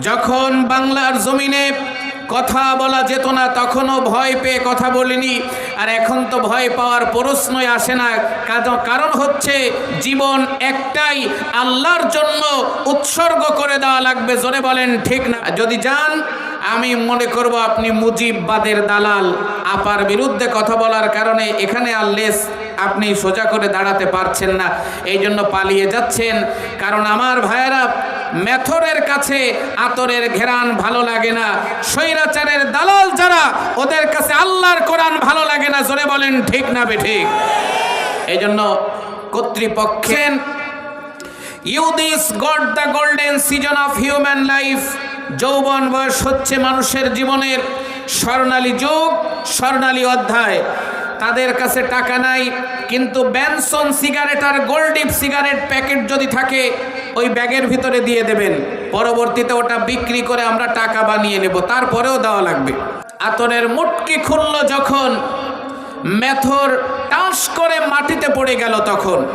যখন বাংলার জমিনে কথা বলা যেত না, তখনও ভয় পেয়ে কথা বলিনি। আর এখন তো ভয় পাওয়ার প্রশ্নই আসে না। কারণ হচ্ছে, জীবন একটাই আল্লাহর জন্য উৎসর্গ করে দেওয়া লাগবে। জোরে বলেন, ঠিক না? যদি যান, আমি মনে করব আপনি মুজিববাদের দালাল। আপার বিরুদ্ধে কথা বলার কারণে এখানে আর লেস আপনি সোজা করে দাঁড়াতে পারছেন না। এই জন্য পালিয়ে যাচ্ছেন। কারণ আমার ভাইয়েরা মেথরের কাছে আতরের ঘেরান ভালো লাগে না। স্বৈরাচারের দালাল যারা ওদের কাছে আল্লাহর কোরআন ভালো লাগে না। জোরে বলেন ঠিক না বে ঠিক? এই জন্য কর্তৃপক্ষের you this god the golden season of human life যৌবন বয়স হচ্ছে মানুষের জীবনের স্বর্ণালী যুগ স্বর্ণালী অধ্যায়। তাদের কাছে টাকা নাই কিন্তু ব্যানসন সিগারেট আর গোল্ডিপ সিগারেট প্যাকেট যদি থাকে ওই ব্যাগের ভিতরে দিয়ে দেবেন। পরবর্তীতে ওটা বিক্রি করে আমরা টাকা বানিয়ে নেব। তারপরেও দেওয়া লাগবে। আতরের মুটকি খুলল যখন, মেথর টাস করে মাটিতে পড়ে গেল তখন।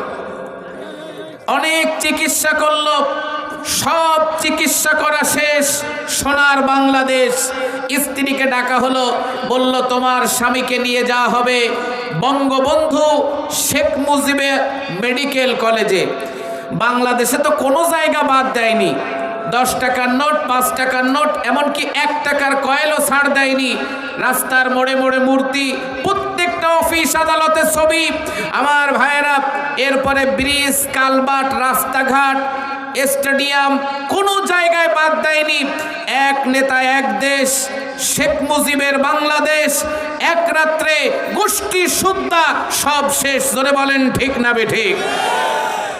অনেক চিকিৎসা করল, সব চিকিৎসা করা শেষ, সোনার বাংলাদেশ। স্ত্রীকে ডাকা হলো, বলল, তোমার স্বামীকে নিয়ে যাওয়া হবে বঙ্গবন্ধু শেখ মুজিবের মেডিকেল কলেজে। বাংলাদেশে তো কোনো জায়গা বাদ দেয়নি। দশ টাকার নোট, পাঁচ টাকার নোট, এমনকি এক টাকার কয়েলও ছাড় দেয়নি। রাস্তার মোড়ে মোড়ে মূর্তি, প্রত্যেকটা অফিস আদালতে ছবি। আমার ভাইয়েরা, এরপরে ব্রিজ, কালবাট, রাস্তাঘাট, স্টেডিয়াম, কোনো জায়গায় বাদ দেয়নি। এক নেতা, এক দেশ, শেখ মুজিবের বাংলাদেশ, এক রাত্রে গোষ্ঠী সুদ্ধা সব শেষ। ধরে বলেন, ঠিক না বে ঠিক?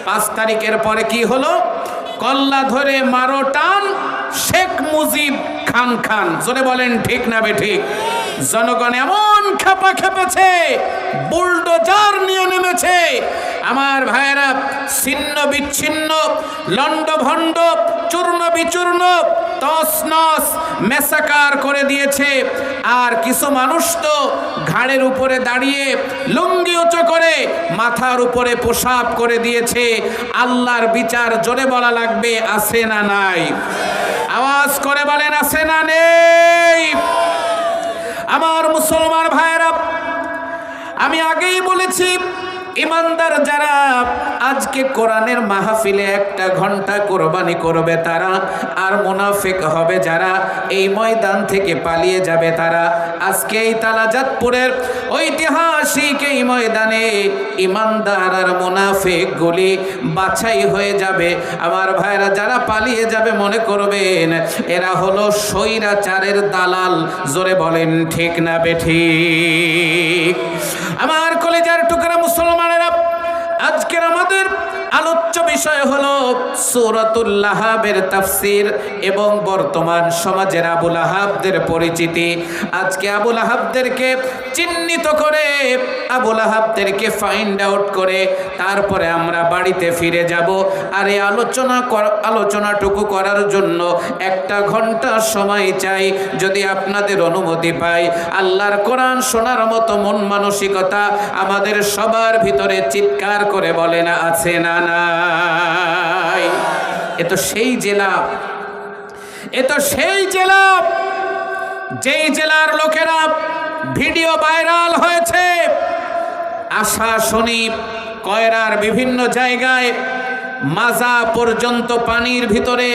পাঁচ তারিখের পরে কি হলো? কল্লা ধরে মারো টান, শেখ মুজিব খান খান। জোরে বলেন, ঠিক না বে ঠিক? জনগণ এমন খেপা খেপেছে, বুলডোজার নিয়ে নেমেছে। আমার ভাইয়েরা, ছিন্ন বিচ্ছিন্ন লন্ড ভণ্ড চূর্ণ বিচূর্ণ তসনস মেসাকার করে দিয়েছে। আর কিছু মানুষ তো ঘাড়ের উপরে দাঁড়িয়ে লুঙ্গি উঁচু করে মাথার উপরে পোশাক করে দিয়েছে। আল্লাহর বিচার জোরে বলা লাগবে, আছে না নাই? আওয়াজ করে বলেন, আছে না নেই? আমার মুসলমান ভাইয়েরা, আমি আগেই বলেছি ইমানদার যারা আজকে কোরআনের মাহফিলে একটা ঘণ্টা কোরবানি করবে তারা আর মুনাফিক হবে যারা এই ময়দান থেকে পালিয়ে যাবে তারা। আজকে এই তালাজাতপুরের ঐতিহাসিক এই ময়দানে ইমানদার আর মুনাফিক গুলি বাছাই হয়ে যাবে। আমার ভাইরা, যারা পালিয়ে যাবে মনে করবেন, এরা হলো স্বৈরাচারের দালাল। জোরে বলেন, ঠিক না বেঠিক আমার কলেজের টুকরা মুসলমানেরা, আজকের আমাদের আলোচ্য বিষয় হল সূরাতুল তাফসীর এবং বর্তমান সমাজের আবুল আহাবদের পরিচিতি। আজকে আবুল আহাবদেরকে চিহ্নিত করে আবুল আহাবদেরকে ফাইন্ড আউট করে তারপরে আমরা বাড়িতে ফিরে যাব। আর এই আলোচনা আলোচনাটুকু করার জন্য একটা ঘণ্টা সময় চাই যদি আপনাদের অনুমতি পাই। আল্লাহর কোরআন শোনার মতো মন মানসিকতা আমাদের সবার ভিতরে চিৎকার করে বলে না, আছে না নাই। এ তো সেই জেলা। এ তো সেই জেলা। যেই জেলার লোকেরা ভিডিও ভাইরাল হয়েছে। আশা শনি কয়রার বিভিন্ন জায়গায় মাজা পর্যন্ত পানির ভিতরে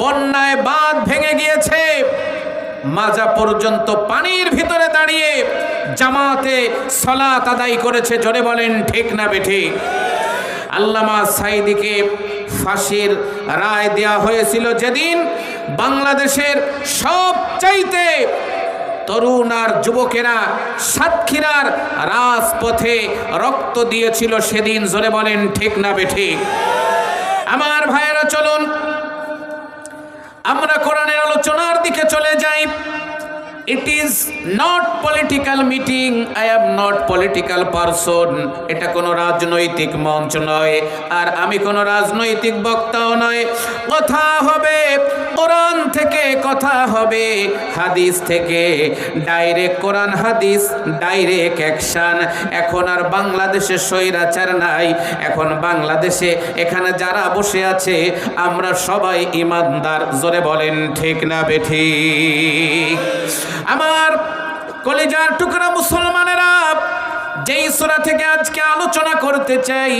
বন্যায় বাঁধ ভেঙে গিয়েছে। মাজা পর্যন্ত পানির ভিতরে দাঁড়িয়ে জামাতে সলাত আদায় করেছে। জোরে বলেন, ঠিক না বেঠিক আল্লামা সাইদিকে ফাঁসির রায় দেয়া হয়েছিল যেদিন বাংলাদেশের সবচাইতে তরুণ আর যুবকেরা সাতক্ষীরার রাজপথে রক্ত দিয়েছিল সেদিন, জোরে বলেন, ঠিক না বেঠিক আমার ভাইয়েরা, চলুন। আমরা কোরআনের আলোচনার দিকে চলে যাই। It is not political meeting I am not political person এটা কোনো রাজনৈতিক মঞ্চ নয়, আর আমি কোনো রাজনৈতিক বক্তাও নয়। কথা হবে কোরআন থেকে কথা হবে, হাদিস থেকে। ডাইরেক্ট কোরআন, হাদিস ডাইরেক্ট অ্যাকশন এখন আর বাংলাদেশে স্বৈরাচার নাই। এখন বাংলাদেশে এখানে যারা বসে আছে, আমরা সবাই ইমানদার। জোরে বলেন, ঠিক না বেঠি? আমার কলেজার টুকরা মুসলমানেরা যেই সূরা থেকে আজকে আলোচনা করতে চাই,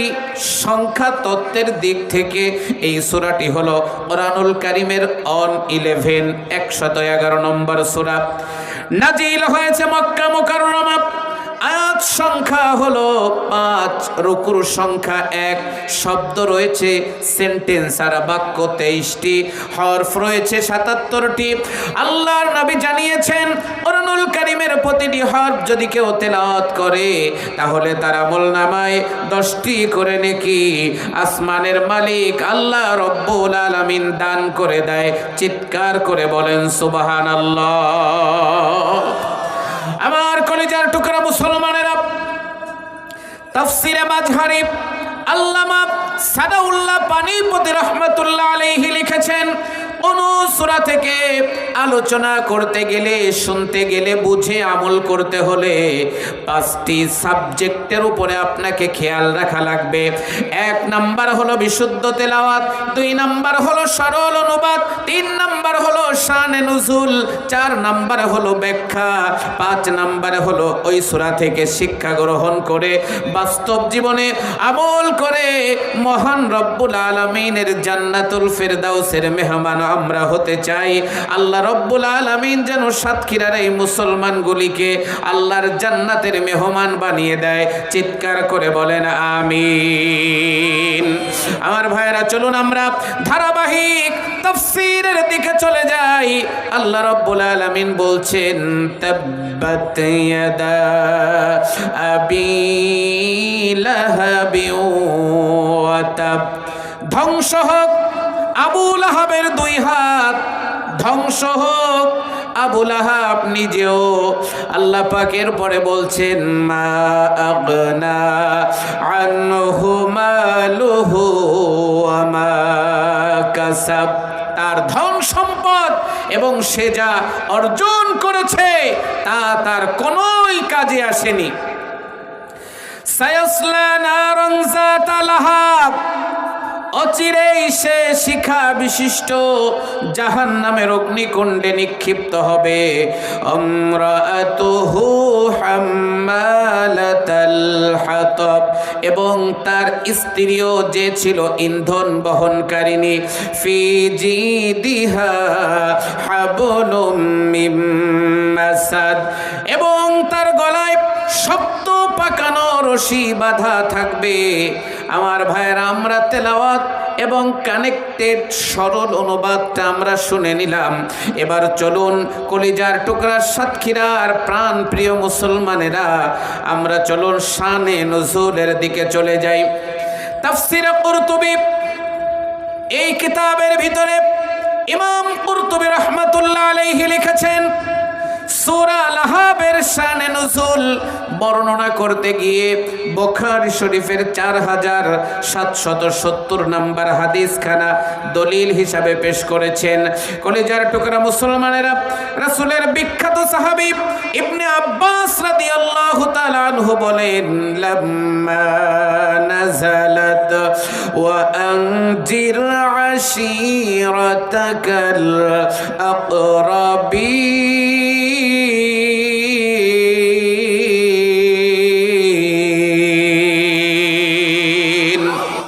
সংখ্যা তত্ত্বের দিক থেকে এই সূরাটি হলো কোরআনুল কারিমের অন ইলেভেন, একশত এগারো নম্বর সূরা। নাজিল হয়েছে মক্কা মুকাররমা। আয়াত সংখ্যা হলো পাঁচ, রুকুর সংখ্যা এক, শব্দ রয়েছে সেন্টেন্স আর বাক্য তেইশটি, হরফ রয়েছে সাতাত্তরটি। আল্লাহর নবী জানিয়েছেন, কোরআনুল কারিমের প্রতিটি হরফ যদি কেউ তেলাওয়াত করে, তাহলে তার আমল নামায় দশটি করে নাকি। আসমানের মালিক আল্লাহ রব্বুল আলামিন দান করে দেয়। চিৎকার করে বলেন সুবাহান আমার কলেজার টুকরা মুসলমানেরা তাফসিরে মাঝহারি আল্লামা সাদাউল্লাহ পানিপতি রহমতুল্লাহ আলাইহি লিখেছেন কোন সূরা থেকে আলোচনা করতে গেলে, শুনতে গেলে, বুঝে আমল করতে হলে পাঁচটি সাবজেক্টের উপরে আপনাকে খেয়াল রাখা লাগবে। এক নাম্বার হলো বিশুদ্ধ তেলাওয়াত, দুই নাম্বার হলো সরল অনুবাদ, তিন নাম্বার হলো শানে নুজুল, চার নাম্বার হলো ব্যাখ্যা, পাঁচ নাম্বার হলো ওই সূরা থেকে শিক্ষা গ্রহণ করে বাস্তব জীবনে আমল করে মহান রব্বুল আলমিনের জান্নাতুল ফেরদাউসের মেহমান আমরা হতে চাই। আল্লাহ রব্বুল আলমিন যেন সাতক্ষীরার এই মুসলমানগুলিকে আল্লাহর জান্নাতের মেহমান বানিয়ে দেয়। চিৎকার করে বলেন, আমিন। আমার ভাইয়েরা, চলুন আমরা ধারাবাহিক তফসিরের দিকে চলে যাই। আল্লাহ রব্বুল আলামিন বলছেন, তাব্বাত ইয়াদা আবি লাহাবি ওয়া তাব। ধ্বংস হোক, আবু লাহাবের দুই হাত। ধ্বংস হোক, আবু লাহাব নিজেও আল্লাহ পাকের পরে বলছেন, মা আগনা আনহু মালুহু ওয়া কাসাব। তার ধন সম্পদ এবং সে যা অর্জন করেছে, তা তার কোনোই কাজে আসেনি। সায়াসলা নারং লাহাব। অচিরেই সে শিখা বিশিষ্ট জাহান নামের অগ্নিকুণ্ডে নিক্ষিপ্ত হবে। এবং তার স্ত্রীও যে ছিল ইন্ধন বহনকারিণী, ফি জিদিহা হাবলুম এবং তার গলায় শক্ত পাকানো রশি বাঁধা থাকবে। আমার ভাইয়েরা আমরা তেলাওয়াত এবং কানেক্টেড সরল অনুবাদটা আমরা শুনে নিলাম। এবার চলুন কলিজার টুকরার সাতক্ষীরার প্রাণ প্রিয় মুসলমানেরা, আমরা চলুন শানে নজরুলের দিকে চলে যাই। তাফসিরা কুরতুবী, এই কিতাবের ভিতরে ইমাম কুরতুবী রহমাতুল্লাহ আলাইহি লিখেছেন সূরা লাহাবের শানে বর্ণনা করতে গিয়ে বুখারী শরীফের চার হাজার সাতশত সত্তর নাম্বার হাদিস খানা দলিল হিসাবে পেশ করেছেন। কলেজার টুকরা মুসলমানেরা, রাসূলের বিখ্যাত সাহাবী ইবনে আব্বাস রাদিয়াল্লাহু আল্লাহ আনহু বলেন, লাম্মা নাযালাত ওয়া